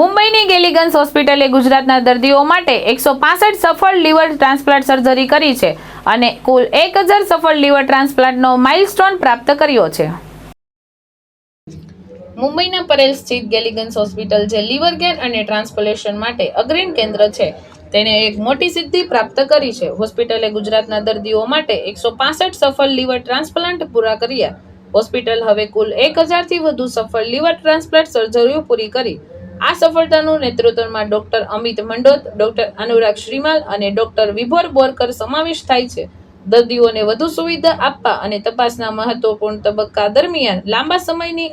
મુંબઈની ગેલિગન્સ હોસ્પિટલે ગુજરાતના દર્દીઓ માટે એકસો સફળ લીવર ટ્રાન્સપ્લાન્ટ સર્જરી કરી છે અને કુલ એક હજાર સફળ લીવર ટ્રાન્સપ્લાન્ટનો માઇલસ્ટોન પ્રાપ્ત કર્યો છે. મુંબઈના પરેલ સ્થિત ગેલિગન્સ હોસ્પિટલ જે લીવર કેર અને ટ્રાન્સપ્લેશન માટે અગ્રીમ કેન્દ્ર છે, તેણે એક મોટી સિદ્ધિ પ્રાપ્ત કરી છે. હોસ્પિટલે ગુજરાતના દર્દીઓ માટે એકસો સફળ લીવર ટ્રાન્સપ્લાન્ટ પૂરા કર્યા. હોસ્પિટલ હવે કુલ એક હજારથી વધુ સફળ લીવર ટ્રાન્સપ્લાન્ટ સર્જરીઓ પૂરી કરી આ સફળતાનું નેતૃત્વમાં ડોક્ટર અમિત મંડોત, ડોક્ટર અનુરાગ શ્રીમાલ અને ડોક્ટર વિભોર બોરકર સમાવેશ થાય છે. દર્દીઓને વધુ સુવિધા આપવા અને તપાસના મહત્વપૂર્ણ તબક્કા દરમિયાન લાંબા સમયની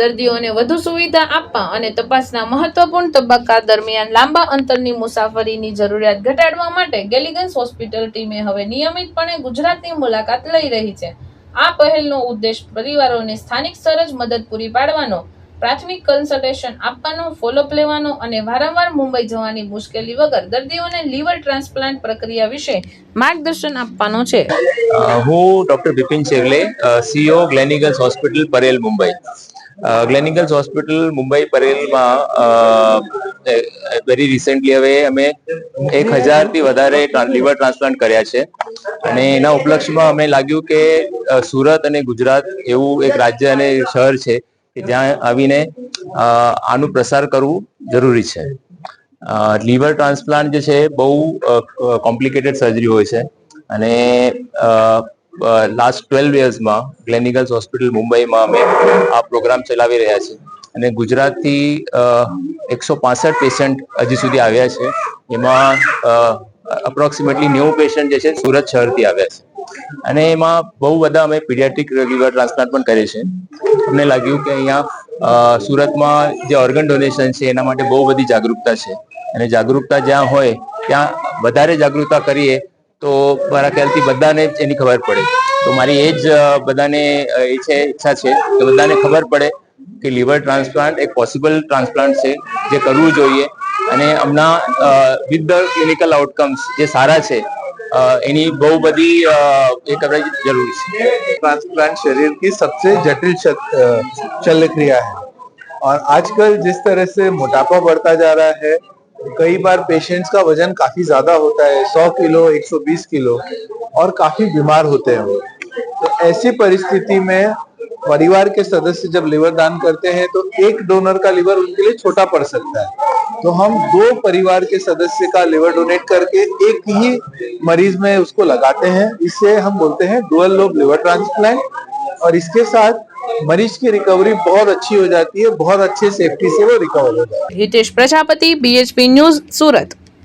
દર્દીઓને વધુ સુવિધા આપવા અને તપાસના મહત્વપૂર્ણ તબક્કા દરમિયાન લાંબા અંતરની મુસાફરીની જરૂરિયાત ઘટાડવા માટે ગેલિગન્સ હોસ્પિટલ ટીમે હવે નિયમિતપણે ગુજરાતની મુલાકાત લઈ રહી છે. આ પહેલનો ઉદ્દેશ પરિવારોને સ્થાનિક સ્તર જ મદદ પૂરી પાડવાનો પ્રાથમિક કન્સલ્ટેશન આપવાનો ફોલોઅપ લેવાનો અને વારંવાર મુંબઈ જવાની મુશ્કેલી વગર દર્દીઓને લીવર ટ્રાન્સપ્લાન્ટ પ્રક્રિયા વિશે માર્ગદર્શન આપવાનો છે. હું doctor Bipin Chevle CEO Gleneagles hospital Parel Mumbai. Gleneagles hospital Mumbai પરેલમાં very recently હવે અમે એક હજારથી વધારે લીવર ટ્રાન્સપ્લાન્ટ કર્યા છે. અને એના ઉપલક્ષમાં અમે લાગ્યું કે સુરત અને ગુજરાત એવું એક રાજ્ય અને શહેર છે કે જ્યાં આવીને આનું પ્રસાર કરવું જરૂરી છે. લીવર ટ્રાન્સપ્લાન્ટ જે છે, બહુ કોમ્પ્લિકેટેડ સર્જરી હોય છે. અને લાસ્ટ ટ્વેલ્વ યર્સમાં ગ્લેનિગલ્સ હોસ્પિટલ મુંબઈમાં અમે આ પ્રોગ્રામ ચલાવી રહ્યા છીએ. અને ગુજરાતથી એકસો પાસઠ પેશન્ટ હજી સુધી આવ્યા છે. એમાં અપ્રોક્સિમેટલી નેવું પેશન્ટ જે છે, સુરત શહેરથી આવ્યા છે. અને એમાં બહુ બધા અમે પીડિયાટ્રિક લીવર ટ્રાન્સપ્લાન્ટ પણ કરીએ છીએ અમને લાગ્યું કે અહીંયા સુરતમાં જે ઓર્ગન ડોનેશન છે, એના માટે બહુ બધી જાગૃતતા છે. અને જાગૃતતા જ્યાં હોય, ત્યાં વધારે જાગૃતતા કરીએ, તો મારા ખ્યાલથી બધાને એની ખબર પડે. તો મારી એ જ બધાને એ છે, ઈચ્છા છે કે બધાને ખબર પડે કે લીવર ટ્રાન્સપ્લાન્ટ એક પોસિબલ ટ્રાન્સપ્લાન્ટ છે, જે કરવું જોઈએ. અને હમણાં વિથ ધ ક્લિનિકલ આઉટકમ્સ જે સારા છે એની બહુ બધી અ, એ કરવી જરૂરી છે ट्रांसप्लांट शरीर की सबसे जटिल शक- अ, शल्य क्रिया है और आजकल जिस तरह से मोटापा बढ़ता जा रहा है कई बार पेशेंट्स का वजन काफी ज्यादा होता है 100 किलो 120 किलो और काफी बीमार होते हैं वो तो ऐसी परिस्थिति में परिवार के सदस्य जब लिवर दान करते हैं तो एक डोनर का लिवर उनके लिए छोटा पड़ सकता है। तो हम दो परिवार के सदस्य का लिवर डोनेट करके एक ही मरीज़ में उसको लगाते हैं। इससे हम बोलते हैं डुअल लोब लिवर ट्रांसप्लांट। और इसके साथ मरीज़ की रिकवरी बहुत अच्छी हो जाती है, बहुत अच्छे सेफ्टी से वो रिकवर हो जाती है। Hitesh Prajapati BHP news Surat.